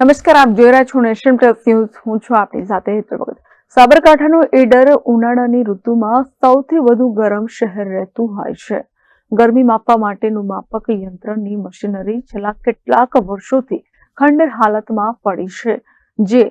નમસ્કાર, આપ જોઈ રહ્યા છો નેશન પ્લસ ન્યૂઝ. હું છું આપની સાથે હેતુ વખત સાબરકાંઠાનો એડર ઉનાળાની ઋતુમાં સૌથી વધુ ગરમ શહેર રહેતું હોય છે. ગરમી માપવા માટેનું માપક યંત્રની મશીનરી છેલ્લા કેટલાક વર્ષોથી ખંડર હાલતમાં પડી છે, જે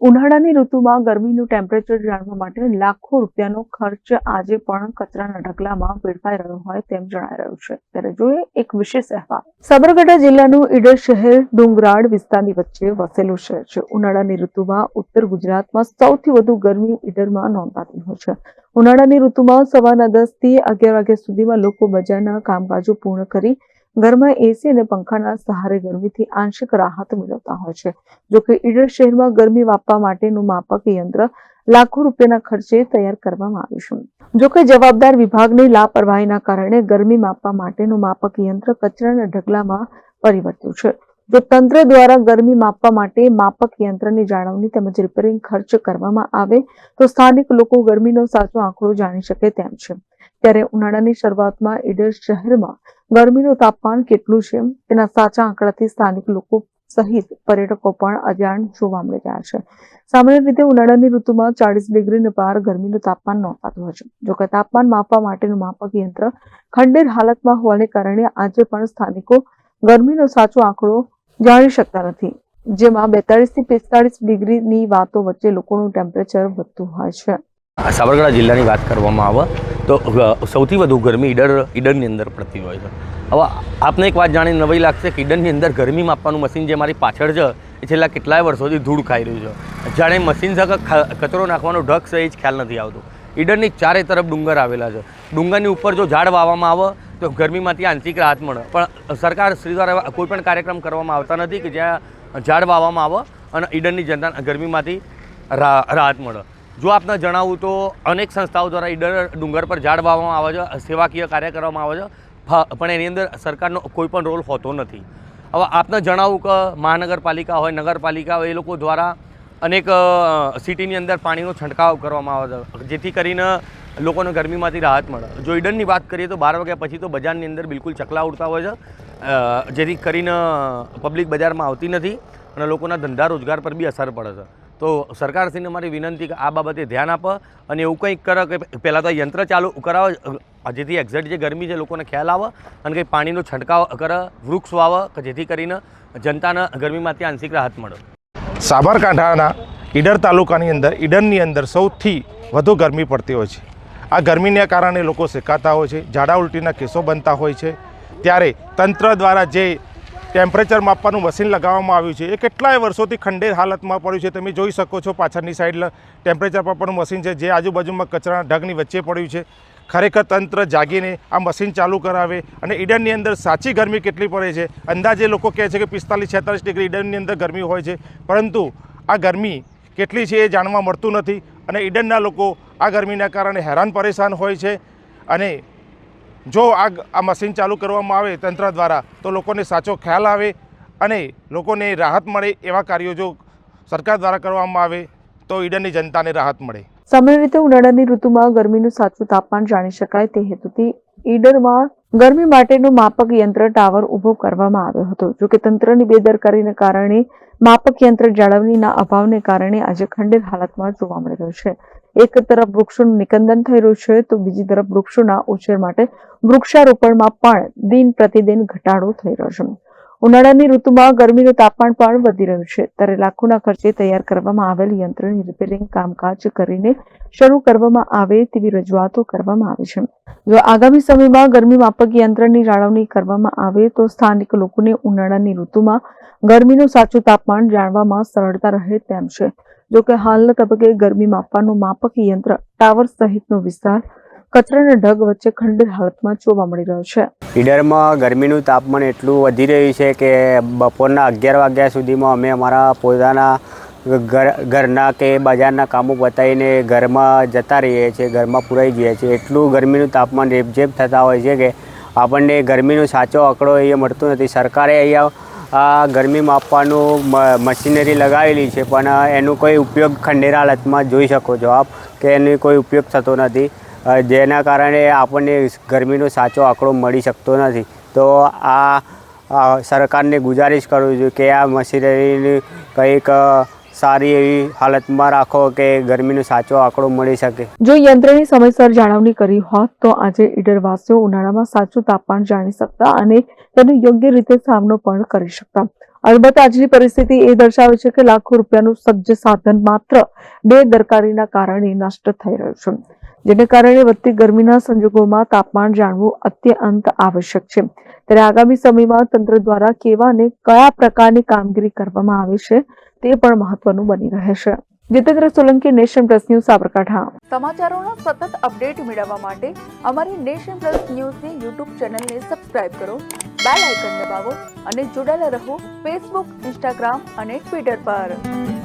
ઉનાળાની ઋતુમાં ગરમીનું ટેમ્પરેચર જાણવા માટે લાખો રૂપિયાનો ખર્ચ આજે પણ કચરાના ઢગલામાં વેડફાઈ રહ્યો હોય તેમ જણાઈ રહ્યું છે. ત્યારે જોઈએ એક વિશેષ અહેવાલ. સાબરકાંઠા જિલ્લાનું ઈડર શહેર ડુંગરાળ વિસ્તારની વચ્ચે વસેલું શહેર છે. ઉનાળાની ઋતુમાં ઉત્તર ગુજરાતમાં સૌથી વધુ ગરમી ઈડરમાં નોંધાતી હોય છે. ઉનાળાની ઋતુમાં સવારના દસથી અગિયાર વાગ્યા સુધીમાં લોકો બજારના કામકાજો પૂર્ણ કરી ઘરમાં એસી અને પંખાના સહારે ગરમીથી આંશિક રાહત મેળવતા હોય છે. જોકે ઈડર શહેરમાં ગરમી વાપવા માટેનું માપક યંત્ર લાખો રૂપિયાના ખર્ચે તૈયાર કરવામાં આવ્યું છે. જોકે જવાબદાર વિભાગની લાપરવાહીના કારણે ગરમી માપવા માટેનું માપક યંત્ર કચરાના ઢગલામાં પરિવર્ત્યું છે. જો તંત્ર દ્વારા ગરમી માપવા માટે માપક યંત્રની જાળવણી તેમજ રિપેરિંગ ખર્ચ કરવામાં આવે, તો સ્થાનિક લોકો ગરમીનો સાચો આંકડો જાણી શકે તેમ છે. ત્યારે ઉનાળાની શરૂઆતમાં ઈડર શહેરમાં ગરમીનું તાપમાન કેટલું છે તેના સાચા આંકડાથી સ્થાનિક લોકો સહિત પર્યટકો પણ અજાણ જોવા મળી રહ્યા છે. સામાન્ય રીતે ઉનાળાની ઋતુમાં ચાળીસ ડિગ્રીને પાર ગરમીનું તાપમાન નોંધાતું છે. જોકે તાપમાન માપવા માટેનું માપક યંત્ર ખંડેર હાલતમાં હોવાને કારણે આજે પણ સ્થાનિકો ગરમીનો સાચો આંકડો જાણી શકતા નથી. જેમાં બેતાળીસથી પિસ્તાળીસ ડિગ્રીની વાતો વચ્ચે લોકોનું ટેમ્પરેચર વધતું હોય છે. સાબરકાંઠા જિલ્લાની વાત કરવામાં આવે તો સૌથી વધુ ગરમી ઈડર, ઈડરની અંદર પડતી હોય છે. હવે આપને એક વાત જાણીને નવાઈ લાગશે કે ઈડરની અંદર ગરમી માપવાનું મશીન જે મારી પાછળ છે, એ છેલ્લા કેટલાય વર્ષોથી ધૂળ ખાઈ રહ્યું છે. જાણે મશીન સાથે કચરો નાખવાનો ઢગ છે, એ જ ખ્યાલ નથી આવતો. ઈડરની ચારે તરફ ડુંગર આવેલા છે. ડુંગરની ઉપર જો ઝાડ વાવવામાં આવે, તો ગરમીમાંથી આંશિક રાહત મળે. પણ સરકાર શ્રી દ્વારા કોઈ પણ કાર્યક્રમ કરવામાં આવતા નથી કે જ્યાં ઝાડ વાવવામાં આવે અને ઈડરની જનતા ગરમીમાંથી રાહત મળે. જો આપને જણાવું તો અનેક સંસ્થાઓ દ્વારા ઈડર ડુંગર પર ઝાડ વાવવામાં આવે છે, સેવાકીય કાર્ય કરવામાં આવે છે પણ એની અંદર સરકારનો કોઈ પણ રોલ હોતો નથી. હવે આપને જણાવું કે મહાનગરપાલિકા હોય, નગરપાલિકા હોય, એ લોકો દ્વારા અનેક સિટીની અંદર પાણીનો છંટકાવ કરવામાં આવે છે, જેથી કરીને લોકોને ગરમીમાંથી રાહત મળે. જો ઈડરની વાત કરીએ તો બાર વાગ્યા પછી તો બજારની અંદર બિલકુલ ચકલા ઉડતા હોય છે જેથી કરીને પબ્લિક બજારમાં આવતી નથી અને લોકોના ધંધા રોજગાર પર બી અસર પડે છે. તો સરકારશ્રીને મારી વિનંતી કે આ બાબતે ધ્યાન આપે અને એવું કંઈક કરે કે પહેલાં તો યંત્ર ચાલુ કરાવે. જેથી એક્ઝેક્ટ જે ગરમી છે લોકોને ખ્યાલ આવે અને કંઈ પાણીનો છંટકાવ કરે, વૃક્ષ વાવે, કે જેથી કરીને જનતાને ગરમીમાંથી આંશિક રાહત મળે. સાબરકાંઠાના ઈડર તાલુકાની અંદર ઈડરની અંદર સૌથી વધુ ગરમી પડતી હોય છે. આ ગરમીને કારણે લોકો શેકાતા હોય છે, ઝાડા ઉલટીના કેસો બનતા હોય છે. ત્યારે તંત્ર દ્વારા જે ટેમ્પરેચર માપવાનું મશીન લગાવવામાં આવ્યું છે. એ કેટલાય વર્ષોથી ખંડેર હાલતમાં પડ્યું છે. તમે જોઈ શકો છો પાછળની સાઈડ ટેમ્પરેચર માપવાનું મશીન છે, જે આજુબાજુમાં કચરાના ઢગની વચ્ચે પડ્યું છે. ખરેખર તંત્ર જાગીને આ મશીન ચાલુ કરાવે અને ઈડનની અંદર સાચી ગરમી કેટલી પડે છે? અંદાજે લોકો કહે છે કે પિસ્તાલીસ, છેતાલીસ ડિગ્રી ઈડનની અંદર ગરમી હોય છે. પરંતુ આ ગરમી કેટલી છે એ જાણવા મળતું નથી અને ઈડનના લોકો આ ગરમીના કારણે હેરાન પરેશાન હોય છે અને જો આ આ મશીન ચાલુ કરવામાં આવે તંત્ર દ્વારા, તો લોકોને સાચો ખ્યાલ આવે અને લોકોને રાહત મળે એવા કાર્યો જો સરકાર દ્વારા કરવામાં આવે, તો ઈડનની જનતાને રાહત મળે. સામાન્ય રીતે ઉનાળાની ઋતુમાં ગરમીનું સાચું તાપમાન જાણી શકાય તે હેતુથી ઈડરમાં ગરમી માટેનું માપક યંત્ર ટાવર ઊભો કરવામાં આવ્યો હતો. જોકે તંત્રની બેદરકારીને કારણે માપક યંત્ર જાળવણીના અભાવને કારણે આજે ખંડિત હાલતમાં જોવા મળી રહ્યું છે. એક તરફ વૃક્ષોનું નિકંદન થઈ રહ્યું છે, તો બીજી તરફ વૃક્ષોના ઉછેર માટે વૃક્ષારોપણમાં પણ દિન પ્રતિદિન ઘટાડો થઈ રહ્યો છે. ઉનાળાની ઋતુમાં ગરમીનું તાપમાન પણ વધી રહ્યું છે. ત્યારે લાખોના ખર્ચે તૈયાર કરવામાં આવેલ યંત્રની રિપેરિંગ કામકાજ કરીને શરૂ કરવામાં આવે તેવી રજૂઆતો કરવામાં આવી છે. જો આગામી સમયમાં ગરમી માપક યંત્રની જાળવણી કરવામાં આવે તો સ્થાનિક લોકોને ઉનાળાની ઋતુમાં ગરમીનું સાચું તાપમાન જાણવામાં સરળતા રહે તેમ છે. જોકે હાલના તબક્કે ગરમી માપવાનું માપક યંત્ર ટાવર સહિતનો વિસ્તાર કચરાના ઢગ વચ્ચે ખંડેર હાલતમાં જોવા મળી રહ્યો છે. ઈડરમાં ગરમીનું તાપમાન એટલું વધી રહ્યું છે કે બપોરના અગિયાર વાગ્યા સુધીમાં અમે અમારા પોતાના ઘર, ઘરના કે બજારના કામો પતાવીને ઘરમાં જતા રહીએ છીએ, ઘરમાં પુરાઈ જઈએ છીએ. એટલું ગરમીનું તાપમાન રેપઝેપ થતા હોય છે કે આપણને ગરમીનો સાચો આંકડો અહીંયા મળતો નથી. સરકારે અહીંયા આ ગરમી માપવાનું મશીનરી લગાવેલી છે, પણ એનો કોઈ ઉપયોગ ખંડેરા હાલતમાં જોઈ શકો છો આપ, કે એનો કોઈ ઉપયોગ થતો નથી. જેના કારણે આપણને ગરમીનો સાચો આંકડો મળી શકતો નથી. તો આ સરકારને ગુજારિશ કરું છું કે આ મશીનરીની કંઈક સારી એવી હાલતમાં રાખો કે ગરમીનો સાચો આંકડો મળી શકે. જો યંત્રની સમયસર જાળવણી કરી હોત તો આજે ઈડરવાસીઓ ઉનાળામાં સાચું તાપમાન જાણી શકતા અને તેનો યોગ્ય રીતે સામનો પણ કરી શકતા. અલબત્ત આજની પરિસ્થિતિ એ દર્શાવે છે કે લાખો રૂપિયાનું સજ્જ સાધન માત્ર બે દરકારીના કારણે નષ્ટ થઈ રહ્યું છે. જેને કારણે વધતી ગરમીના સંજોગોમાં તાપમાન જાણવું અત્યંત આવશ્યક છે. ત્યારે આગામી સમયમાં તંત્ર દ્વારા કેવા અને કયા પ્રકારની કામગીરી કરવામાં આવે છે તે પણ મહત્વનું બની રહે છે. Jitendra Solanki, nation plus news, Sabarkantha. સમાચારોના સતત અપડેટ મેળવવા માટે અમારી નેશન પ્લસ ન્યૂઝની યુટ્યુબ ચેનલને સબસ્ક્રાઇબ કરો, બેલ આઇકન દબાવો અને જોડાયેલા રહો ફેસબુક, ઇન્સ્ટાગ્રામ અને ટ્વિટર પર.